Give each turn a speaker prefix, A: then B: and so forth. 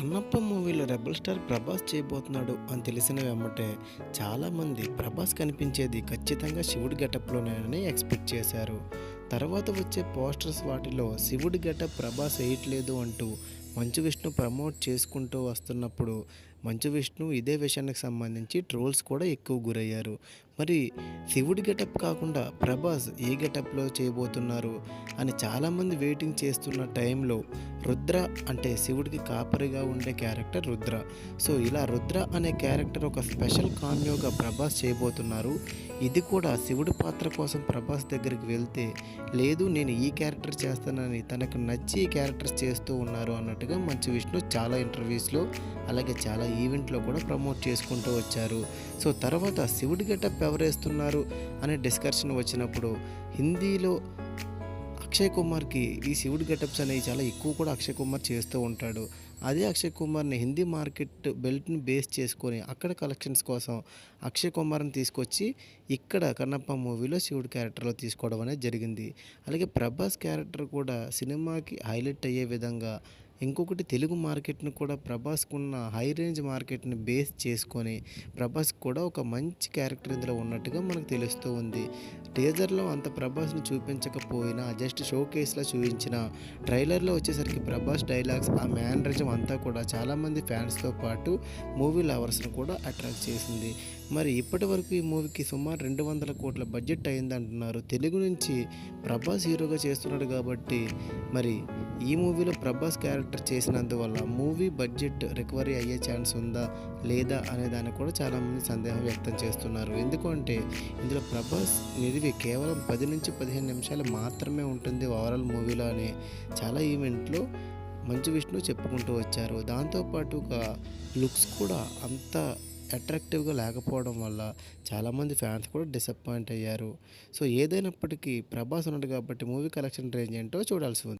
A: కన్నప్ప మూవీలో rebel star Prabhas చేయబోతున్నాడు అని తెలిసిన వెంబటే చాలామంది ప్రభాస్ కనిపించేది ఖచ్చితంగా శివుడి గెటప్లోనేనని ఎక్స్పెక్ట్ చేశారు. తర్వాత వచ్చే పోస్టర్స్ వాటిలో శివుడి గెటప్ ప్రభాస్ వేయట్లేదు అంటూ మంచు విష్ణు ప్రమోట్ చేసుకుంటూ వస్తున్నప్పుడు మంచు విష్ణు ఇదే విషయానికి సంబంధించి ట్రోల్స్ కూడా ఎక్కువ గురయ్యారు. మరి శివుడి గెటప్ కాకుండా ప్రభాస్ ఏ గెటప్లో చేయబోతున్నారు అని చాలామంది వెయిటింగ్ చేస్తున్న టైంలో రుద్ర అంటే శివుడికి కాపరిగా ఉండే క్యారెక్టర్ రుద్ర. సో ఇలా రుద్ర అనే క్యారెక్టర్ ఒక స్పెషల్ కామ్యోగా ప్రభాస్ చేయబోతున్నారు. ఇది కూడా శివుడి పాత్ర కోసం ప్రభాస్ దగ్గరికి వెళ్తే లేదు నేను ఈ క్యారెక్టర్ చేస్తానని తనకు నచ్చి ఈ క్యారెక్టర్స్ చేస్తూ ఉన్నారు అన్నట్టుగా మంచు విష్ణు చాలా ఇంటర్వ్యూస్లో అలాగే చాలా ఈవెంట్లో కూడా ప్రమోట్ చేసుకుంటూ వచ్చారు. సో తర్వాత శివుడి గెటప్ ఎవరేస్తున్నారు అనే డిస్కషన్ వచ్చినప్పుడు హిందీలో అక్షయ్ కుమార్కి ఈ శివుడి గెటప్స్ అనేవి చాలా ఎక్కువ కూడా అక్షయ్ కుమార్ చేస్తూ ఉంటాడు. అదే అక్షయ్ కుమార్ని హిందీ మార్కెట్ బెల్ట్ని బేస్ చేసుకొని అక్కడ కలెక్షన్స్ కోసం అక్షయ్ కుమార్ని తీసుకొచ్చి ఇక్కడ కన్నప్ప మూవీలో శివుడి క్యారెక్టర్లో తీసుకోవడం అనేది జరిగింది. అలాగే ప్రభాస్ క్యారెక్టర్ కూడా సినిమాకి హైలైట్ అయ్యే విధంగా ఇంకొకటి తెలుగు మార్కెట్ను కూడా ప్రభాస్కున్న హై రేంజ్ మార్కెట్ని బేస్ చేసుకొని ప్రభాస్ కూడా ఒక మంచి క్యారెక్టర్ ఇందులో ఉన్నట్టుగా మనకు తెలుస్తూ ఉంది. టీజర్లో అంత ప్రభాస్ని చూపించకపోయినా జస్ట్ షో కేసులో చూపించిన ట్రైలర్లో వచ్చేసరికి ప్రభాస్ డైలాగ్స్ ఆ మ్యానరిజం అంతా కూడా చాలామంది ఫ్యాన్స్తో పాటు మూవీ లవర్స్ను కూడా అట్రాక్ట్ చేసింది. మరి ఇప్పటి వరకు ఈ మూవీకి సుమారు రెండు వందల కోట్ల బడ్జెట్ అయిందంటున్నారు. తెలుగు నుంచి ప్రభాస్ హీరోగా చేస్తున్నాడు కాబట్టి మరి ఈ మూవీలో ప్రభాస్ క్యారెక్టర్ చేసినందువల్ల మూవీ బడ్జెట్ రికవరీ అయ్యే ఛాన్స్ ఉందా లేదా అనే దాన్ని కూడా చాలామంది సందేహం వ్యక్తం చేస్తున్నారు. ఎందుకంటే ఇందులో ప్రభాస్ నిధివి కేవలం పది నుంచి పదిహేను నిమిషాలు మాత్రమే ఉంటుంది ఓవరాల్ మూవీలో అని చాలా ఈవెంట్లో మంచు విష్ణు చెప్పుకుంటూ వచ్చారు. దాంతోపాటుగా లుక్స్ కూడా అంత అట్రాక్టివ్గా లేకపోవడం వల్ల చాలామంది ఫ్యాన్స్ కూడా డిసప్పాయింట్ అయ్యారు. సో ఏదైనప్పటికీ ప్రభాస్ ఉన్నాడు కాబట్టి మూవీ కలెక్షన్ రేంజ్ ఏంటో చూడాల్సి ఉంది.